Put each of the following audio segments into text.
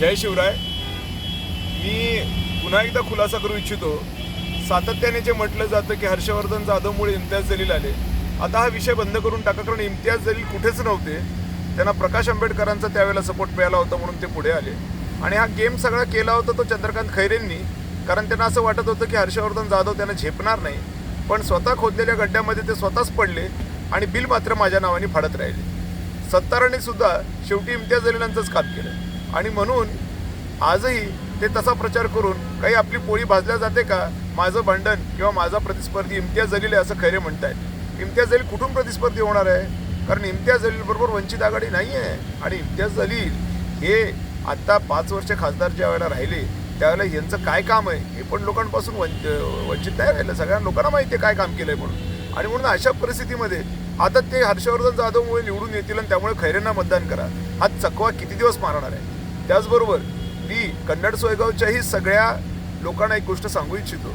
जय शिवराय. मी पुन्हा एकदा खुलासा करू इच्छितो. सातत्याने जे म्हटलं जातं की हर्षवर्धन जाधवमुळे इम्तियाज जलील आले. आता हा विषय बंद करून टाका कारण इम्तियाज जलील कुठेच नव्हते. त्यांना प्रकाश आंबेडकरांचा त्यावेळेला सपोर्ट मिळाला होता म्हणून ते पुढे आले. आणि हा गेम सगळा केला होता तो चंद्रकांत खैरेंनी कारण त्यांना असं वाटत होतं की हर्षवर्धन जाधव त्यांना झेपणार नाही. पण स्वतः खोदलेल्या गड्ड्यामध्ये ते स्वतःच पडले आणि बिल मात्र माझ्या नावाने फाडत राहिले. सत्तारांनी सुद्धा शेवटी इम्तियाज जलीलांचंच काम केलं आणि म्हणून आजही ते तसा प्रचार करून काही आपली पोळी भाजल्या जाते का? माझं भांडण किंवा माझा प्रतिस्पर्धी इम्तियाज जलील आहे असं खैरे म्हणत आहेत इम्तियाज जलील कुठून प्रतिस्पर्धी होणार आहे? कारण इम्तियाज जलील बरोबर वंचित आघाडी नाही आहे. आणि इम्तियाज जलील हे आत्ता पाच वर्ष खासदार ज्या वेळेला राहिले त्यावेळेला यांचं काय काम आहे? हे पण लोकांपासून वंच वंचित नाही राहिलं. सगळ्या लोकांना माहिती आहे काय काम केलं आहे म्हणून. आणि म्हणून अशा परिस्थितीमध्ये आता ते हर्षवर्धन जाधवमुळे निवडून येतील आणि त्यामुळे खैरेंना मतदान करा. हा चकवा किती दिवस मारणार आहे? त्याचबरोबर मी कन्नड सोयगावच्याही सगळ्या लोकांना एक गोष्ट सांगू इच्छितो.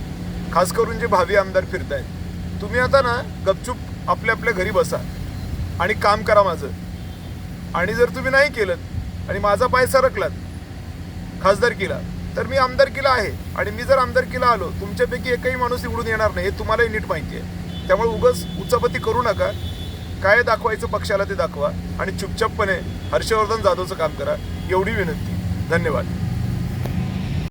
खास करून जे भावी आमदार फिरत आहेत तुम्ही आता ना गपचूप आपल्या आपल्या घरी बसा आणि काम करा माझं. आणि जर तुम्ही नाही केलं आणि माझा पाय सरकलात खासदारकीला तर मी आमदारकीला आहे. आणि मी जर आमदारकीला आलो तुमच्यापैकी एकही माणूस निवडून येणार नाही हे तुम्हालाही नीट माहिती आहे. त्यामुळे उगस उचापती करू नका. काय दाखवायचं पक्षाला ते दाखवा आणि चुपचापपणे हर्षवर्धन जाधवचं काम करा एवढी विनंती. धन्यवाद.